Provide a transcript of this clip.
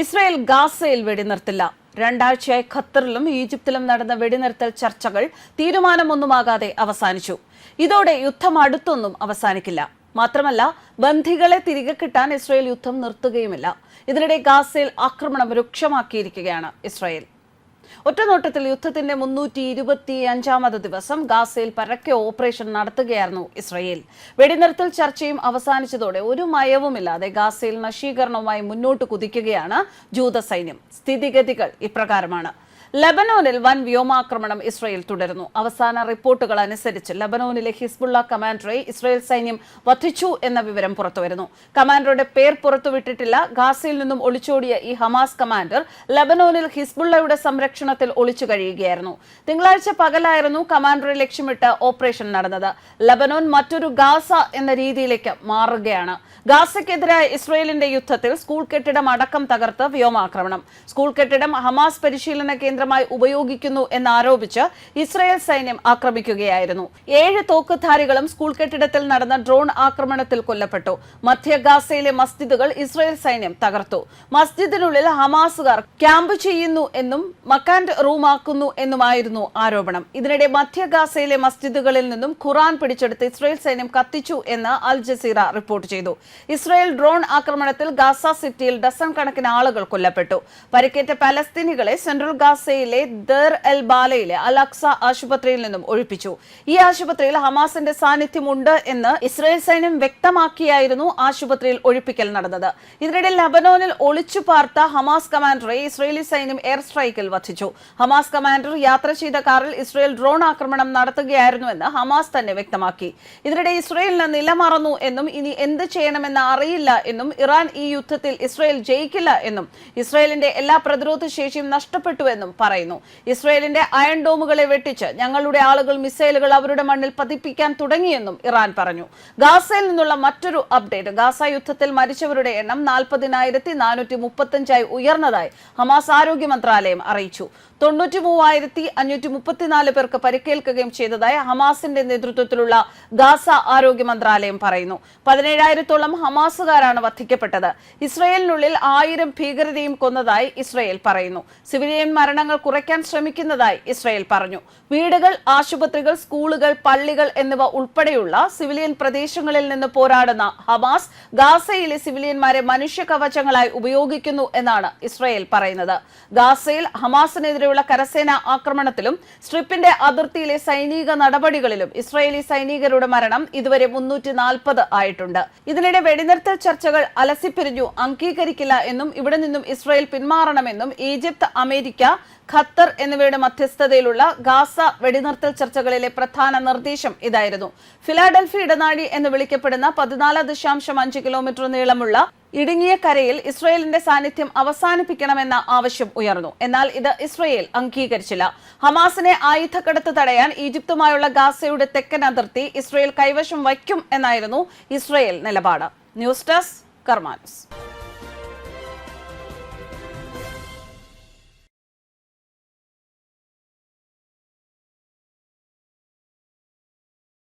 Israel ഗാസയിൽ വെടിനിർത്തില്ല. രണ്ടാഴ്ചയായി ഖത്തറിലും ഈജിപ്തിലും നടന്ന വെടിനിർത്തൽ ചർച്ചകൾ തീരുമാനമൊന്നുമാകാതെ അവസാനിച്ചു. ഇതോടെ യുദ്ധം അടുത്തൊന്നും അവസാനിക്കില്ല. മാത്രമല്ല ബന്ധികളെ തിരികെ കിട്ടാൻ ഇസ്രായേൽ യുദ്ധം നിർത്തുകയുമില്ല. ഇതിനിടെ ഗാസയിൽ ആക്രമണം രൂക്ഷമാക്കിയിരിക്കുകയാണ് ഇസ്രായേൽ. ഒറ്റനോട്ടത്തിൽ യുദ്ധത്തിന്റെ മുന്നൂറ്റി ഇരുപത്തി അഞ്ചാമത് ദിവസം ഗാസയിൽ പരക്കെ ഓപ്പറേഷൻ നടത്തുകയായിരുന്നു ഇസ്രയേൽ. വെടിനിർത്തൽ ചർച്ചയും അവസാനിച്ചതോടെ ഒരു മയവുമില്ലാതെ ഗാസയിൽ നശീകരണവുമായി മുന്നോട്ട് കുതിക്കുകയാണ് ജൂത സൈന്യം. സ്ഥിതിഗതികൾ ഇപ്രകാരമാണ്. ലബനോനിൽ വൻ വ്യോമാക്രമണം ഇസ്രയേൽ തുടരുന്നു. അവസാന റിപ്പോർട്ടുകൾ അനുസരിച്ച് ലബനോനിലെ ഹിസ്ബുള്ള കമാൻഡറെ ഇസ്രയേൽ സൈന്യം വധിച്ചു എന്ന വിവരം പുറത്തുവരുന്നു കമാൻഡറുടെ പേർ പുറത്തുവിട്ടിട്ടില്ല ഗാസയിൽ നിന്നും ഒളിച്ചോടിയ ഈ ഹമാസ് കമാൻഡർ ലബനോനിൽ ഹിസ്ബുള്ളയുടെ സംരക്ഷണത്തിൽ ഒളിച്ചു കഴിയുകയായിരുന്നു. തിങ്കളാഴ്ച പകലായിരുന്നു കമാൻഡറെ ലക്ഷ്യമിട്ട് ഓപ്പറേഷൻ നടന്നത്. ലബനോൻ മറ്റൊരു ഗാസ എന്ന രീതിയിലേക്ക് മാറുകയാണ്. ഗാസയ്ക്കെതിരായ ഇസ്രയേലിന്റെ യുദ്ധത്തിൽ സ്കൂൾ കെട്ടിടം അടക്കം തകർത്ത് വ്യോമാക്രമണം. സ്കൂൾ കെട്ടിടം ഹമാസ് പരിശീലന കേന്ദ്രമായി ഉപയോഗിക്കുന്നു എന്നാരോപിച്ച് ഇസ്രായേൽ സൈന്യം ആക്രമിക്കുകയായിരുന്നു. ഏഴ് തോക്കുധാരികളും സ്കൂൾ കെട്ടിടത്തിൽ നടന്ന ഡ്രോൺ ആക്രമണത്തിൽ കൊല്ലപ്പെട്ടു. മധ്യ ഗാസയിലെ മസ്ജിദുകൾ ഇസ്രയേൽ സൈന്യം തകർത്തു. മസ്ജിദിനുള്ളിൽ ഹമാസുകാർ ക്യാമ്പ് ചെയ്യുന്നു എന്നും മക്കാൻഡ് റൂമാക്കുന്നു എന്നുമായിരുന്നു ആരോപണം. ഇതിനിടെ മധ്യ ഗാസയിലെ മസ്ജിദുകളിൽ നിന്നും ഖുറാൻ പിടിച്ചെടുത്ത് ഇസ്രായേൽ സൈന്യം കത്തിച്ചു എന്ന് അൽ ജസീറ റിപ്പോർട്ട് ചെയ്തു. ഇസ്രായേൽ ഡ്രോൺ ആക്രമണത്തിൽ ഗാസ സിറ്റിയിൽ ഡസൺ കണക്കിന് ആളുകൾ കൊല്ലപ്പെട്ടു. പരിക്കേറ്റ പലസ്തീനികളെ സെൻട്രൽ ഗാസയിലെ ദർ എൽ ബാലയിലെ അൽ അക്സ ആശുപത്രിയിൽ നിന്നും ഒഴിപ്പിച്ചു. ഈ ആശുപത്രിയിൽ ഹമാസിന്റെ സാന്നിധ്യമുണ്ട് എന്ന് ഇസ്രയേൽ സൈന്യം വ്യക്തമാക്കിയായിരുന്നു ആശുപത്രിയിൽ ഒഴിപ്പിക്കൽ നടന്നത്. ഇതിനിടെ ലബനോനിൽ ഒളിച്ചു പാർത്ത ഹമാസ് കമാൻഡറെ ഇസ്രയേലി സൈന്യം എയർ സ്ട്രൈക്കിൽ വധിച്ചു. ഹമാസ് കമാൻഡർ യാത്ര ചെയ്ത കാറിൽ ഇസ്രയേൽ ഡ്രോൺ ആക്രമണം നടത്തുകയായിരുന്നുവെന്ന് ഹമാസ് തന്നെ വ്യക്തമാക്കി. ഇതിനിടെ ഇസ്രയേലിന് നിലമറന്നു എന്നും ഇനി എന്ത് ചെയ്യണമെന്ന് അറിയില്ല എന്നും ഇറാൻ ഈ യുദ്ധത്തിൽ ഇസ്രയേൽ ജയിക്കില്ല എന്നും ഇസ്രയേലിന്റെ എല്ലാ പ്രതിരോധ ശേഷിയും നഷ്ടപ്പെട്ടുവെന്നും പറയുന്നു. ഇസ്രയേലിന്റെ അയൺ ഡോമുകളെ വെട്ടിച്ച് ഞങ്ങളുടെ ആളുകൾ മിസൈലുകൾ അവരുടെ മണ്ണിൽ പതിപ്പിക്കാൻ തുടങ്ങിയെന്നും ഇറാൻ പറഞ്ഞു. ഗാസയിൽ നിന്നുള്ള മറ്റൊരു അപ്ഡേറ്റ് ഗാസ യുദ്ധത്തിൽ മരിച്ചവരുടെ എണ്ണം നാൽപ്പതിനായിരത്തി നാനൂറ്റി മുപ്പത്തഞ്ചായി ഉയർന്നതായി ഹമാസ് ആരോഗ്യ മന്ത്രാലയം അറിയിച്ചു. തൊണ്ണൂറ്റി മൂവായിരത്തി അഞ്ഞൂറ്റി മുപ്പത്തിനാല് പേർക്ക് പരിക്കേൽക്കുകയും ചെയ്തതായി ഹമാസിന്റെ നേതൃത്വത്തിലുള്ള ഗാസ ആരോഗ്യ മന്ത്രാലയം പറയുന്നു. പതിനേഴായിരത്തോളം ഹമാസുകാരാണ് വധിക്കപ്പെട്ടത്. ഇസ്രയേലിനുള്ളിൽ ആയിരം ഭീകരതയും കൊന്നതായി ഇസ്രയേൽ പറയുന്നു. സിവിലിയൻ മരണങ്ങൾ കുറയ്ക്കാൻ ശ്രമിക്കുന്നതായി ഇസ്രയേൽ പറഞ്ഞു. വീടുകൾ ആശുപത്രികൾ സ്കൂളുകൾ പള്ളികൾ എന്നിവ ഉൾപ്പെടെയുള്ള സിവിലിയൻ പ്രദേശങ്ങളിൽ നിന്ന് പോരാടുന്ന ഹമാസ് ഗാസയിലെ സിവിലിയന്മാരെ മനുഷ്യ കവചങ്ങളായി ഉപയോഗിക്കുന്നു എന്നാണ് ഇസ്രയേൽ പറയുന്നത്. ഗാസയിൽ ഹമാസിനെതിരെയുള്ള കരസേന ആക്രമണത്തിലും സ്ട്രിപ്പിന്റെ അതിർത്തിയിലെ സൈനിക നടപടികളിലും ഇസ്രയേലി സൈനികരുടെ മരണം ഇതുവരെ മുന്നൂറ്റി നാൽപ്പത് ആയിട്ടുണ്ട്. ഇതിനിടെ വെടിനിർത്തൽ ചർച്ചകൾ അലസിപ്പിരിഞ്ഞു അംഗീകരിക്കില്ല എന്നും ഇവിടെ നിന്നും ഇസ്രയേൽ പിന്മാറണമെന്നും ഈജിപ്ത് അമേരിക്ക ഖത്തർ എന്നിവയുടെ മധ്യസ്ഥതയിലുള്ള ഗാസ വെടിനിർത്തൽ ചർച്ചകളിലെ പ്രധാന നിർദ്ദേശം ഇതായിരുന്നു. ഫിലാഡൽഫി ഇടനാഴി എന്ന് വിളിക്കപ്പെടുന്ന പതിനാല് ദശാംശം അഞ്ച് കിലോമീറ്റർ നീളമുള്ള ഇടുങ്ങിയ കരയിൽ ഇസ്രയേലിന്റെ സാന്നിധ്യം അവസാനിപ്പിക്കണമെന്ന ആവശ്യം ഉയർന്നു. എന്നാൽ ഇത് ഇസ്രയേൽ അംഗീകരിച്ചില്ല. ഹമാസിനെ ആയുധക്കടത്ത് തടയാൻ ഈജിപ്തുമായുള്ള ഗാസയുടെ തെക്കൻ അതിർത്തി ഇസ്രയേൽ കൈവശം വയ്ക്കും എന്നായിരുന്നു ഇസ്രയേൽ നിലപാട്. News desk കർമാനസ്.